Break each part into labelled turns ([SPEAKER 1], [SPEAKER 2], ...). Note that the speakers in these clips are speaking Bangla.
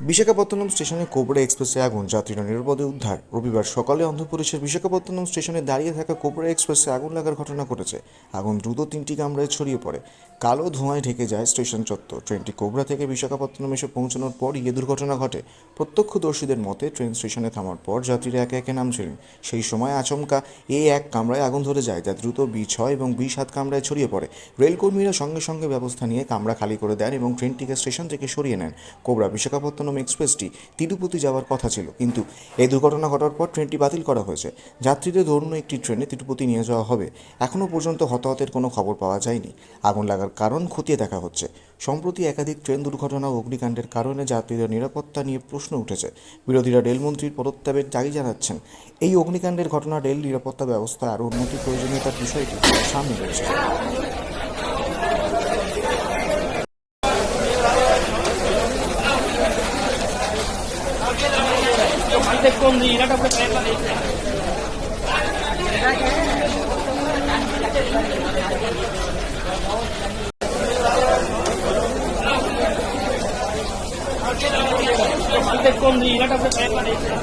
[SPEAKER 1] বিশাখাপত্তনম স্টেশনে কোবরা এক্সপ্রেসে আগুন, যাত্রীরা নিরাপদে উদ্ধার। রবিবার সকালে অন্ধ্রপ্রদেশের বিশাখাপত্তনম স্টেশনে দাঁড়িয়ে থাকা কোবরা এক্সপ্রেসে আগুন লাগার ঘটনা ঘটেছে। আগুন দ্রুত তিনটি কামরায় ছড়িয়ে পড়ে। কালো ধোঁয়ায় ঢেকে যায় স্টেশন চত্বর। ট্রেনটি কোবরা থেকে বিশাখাপত্তনম এসে পৌঁছানোর পরই এ দুর্ঘটনা ঘটে। প্রত্যক্ষদর্শীদের মতে, ট্রেন স্টেশনে থামার পর যাত্রীরা একে একে নামছিলেন। সেই সময় আচমকা এ এক কামরায় আগুন ধরে যায়, যা দ্রুত বি ছয় এবং বি সাত কামরায় ছড়িয়ে পড়ে। রেলকর্মীরা সঙ্গে সঙ্গে ব্যবস্থা নিয়ে কামরা খালি করে দেন এবং ট্রেনটিকে স্টেশন থেকে সরিয়ে নেন। কোবরা বিশাখাপত্তনম এক্সপ্রেসটি তিরুপতি যাওয়ার কথা ছিল। কিন্তু এই দুর্ঘটনা ঘটার পর ট্রেনটি বাতিল করা হয়েছে। যাত্রীদের ধরুন একটি ট্রেনে তিরুপতি নিয়ে যাওয়া হবে। এখনও পর্যন্ত হতাহতের কোনো খবর পাওয়া যায়নি। আগুন লাগার কারণ খতিয়ে দেখা হচ্ছে। সম্প্রতি একাধিক ট্রেন দুর্ঘটনা ও অগ্নিকাণ্ডের কারণে যাত্রীদের নিরাপত্তা নিয়ে প্রশ্ন উঠেছে। বিরোধীরা রেলমন্ত্রীর পদত্যাগের দাবি জানাচ্ছেন। এই অগ্নিকাণ্ডের ঘটনা রেল নিরাপত্তা ব্যবস্থা আরও উন্নতির প্রয়োজনীয়তার বিষয়টি সামনে রয়েছে। ತೆಕ್ಕೊಂಡು ಇರೋ ಪ್ರಯತ್ನ ಐತೆ ತೆಕ್ಕೊಂಡು ಇರೋ ಪ್ರಯತ್ನ ಐತೆ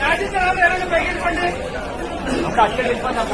[SPEAKER 1] రాజేంద్ర గారు ఎవరైనా పైకి పండి అక్కడ అక్కడ వెళ్ళిపోతాం